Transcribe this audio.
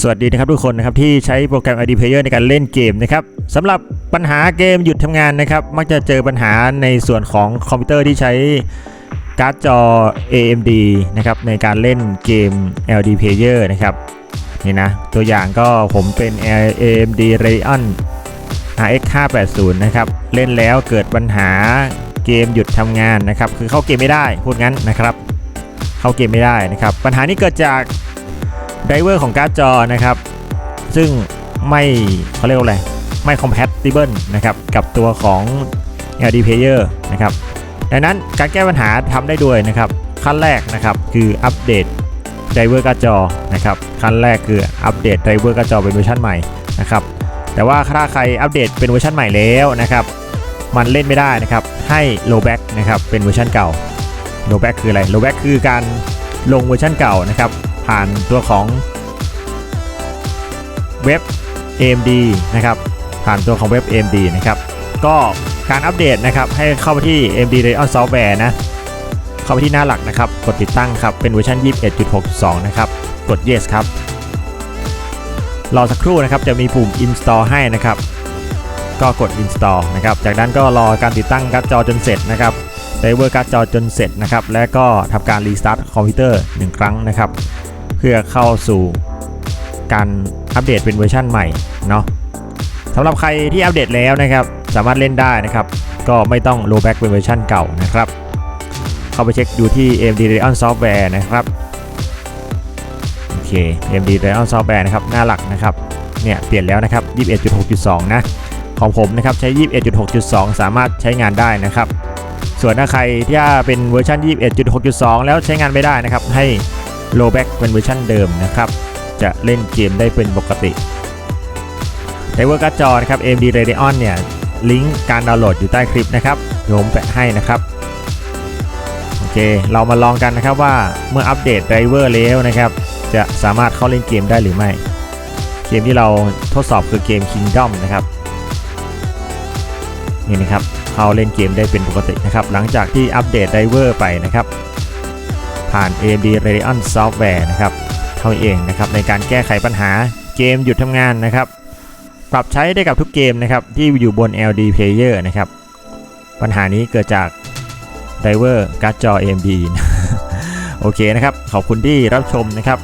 สวัสดีนะครับทุกคนนะครับที่ใช้โปรแกรม ID Player ในการเล่นเกมนะครับสำหรับปัญหาเกมหยุดทำงานนะครับ มักจะเจอปัญหาในส่วนของคอมพิวเตอร์ที่ใช้การ์ดจอ AMD นะครับในการเล่นเกม LD Player นะครับนี่นะตัวอย่างก็ผมเป็น AMD Radeon RX 580นะครับเล่นแล้วเกิดปัญหาเกมหยุดทำงานนะครับคือเข้าเกมไม่ได้พูดงั้นนะครับ เข้าเกมไม่ได้นะครับ ปัญหานี้เกิดจาก ไดเวอร์ของการ์ดจอนะครับ ซึ่งไม่เขาเรียกว่าอะไร ไม่ compatible นะครับ กับตัวของ LD Player นะครับ ดังนั้นการแก้ปัญหาทำได้ด้วยนะครับ ขั้นแรกนะครับคืออัปเดตไดเวอร์การ์ดจอนะครับ ขั้นแรกคืออัปเดตไดเวอร์การ์ดจอเป็นเวอร์ชันใหม่นะครับ แต่ว่าถ้าใครอัปเดตเป็นเวอร์ชันใหม่แล้วนะครับ มันเล่นไม่ได้นะครับ ให้ rollback นะครับ เป็นเวอร์ชันเก่า rollback คืออะไร rollback คือการลงเวอร์ชันเก่านะครับ ผ่านตัวของเว็บ AMD นะครับผ่านตัวของเว็บ AMD นะครับก็การอัปเดตนะครับให้เข้าไปที่ AMD Radeon Software นะเข้าไปที่หน้าหลักนะครับ กดติดตั้งครับ เป็นเวอร์ชัน21.6.2 นะครับ กด yes ครับรอสักครู่นะครับจะมีปุ่ม install ให้นะครับ ก็กด install นะครับ จากนั้นก็รอการติดตั้งการ์ดจอจนเสร็จนะครับไดเวอร์การ์ดจอจนเสร็จนะครับ และก็ทำการรีสตาร์ทคอมพิวเตอร์1ครั้งนะครับ เพื่อเข้าสู่การอัปเดตเป็นเวอร์ชันใหม่เนาะสำหรับใครที่อัปเดตแล้วนะครับ สามารถเล่นได้นะครับ ก็ไม่ต้องโลแบ็กเป็นเวอร์ชันเก่านะครับ เข้าไปเช็คดูที่ AMD Radeon Software นะครับโอเค AMD Radeon Software นะครับหน้าหลักนะครับเนี่ยเปลี่ยนแล้วนะครับ 21.6.2 นะ ของผมนะครับใช้ 21.6.2 สามารถใช้งานได้นะครับ ส่วนถ้าใครที่เป็นเวอร์ชัน21.6.2 แล้วใช้งานไม่ได้นะครับ ให้ rollback เป็นเวอร์ชันเดิมนะครับ จะเล่นเกมได้เป็นปกติไดเวอร์การ์ดจอนะครับ AMD Radeon เนี่ย ลิงก์การดาวน์โหลดอยู่ใต้คลิปนะครับเดี๋ยวผมแปะให้นะครับโอเค เรามาลองกันนะครับว่าเมื่ออัปเดตไดเวอร์แล้วนะครับ จะสามารถเข้าเล่นเกมได้หรือไม่ เกมที่เราทดสอบคือเกม Kingdom นะครับนี่นะครับเข้าเล่นเกมได้เป็นปกตินะครับ หลังจากที่อัปเดตไดเวอร์ไปนะครับ ผ่าน AMD Radeon Software นะครับเท่าเองนะครับในการแก้ไขปัญหาเกมหยุดทำงานนะครับ ปรับใช้ได้กับทุกเกมนะครับที่อยู่บน LD Player นะครับปัญหานี้เกิดจากไดเวอร์การ์ดจอ AMD โอเคนะครับ ขอบคุณที่รับชมนะครับ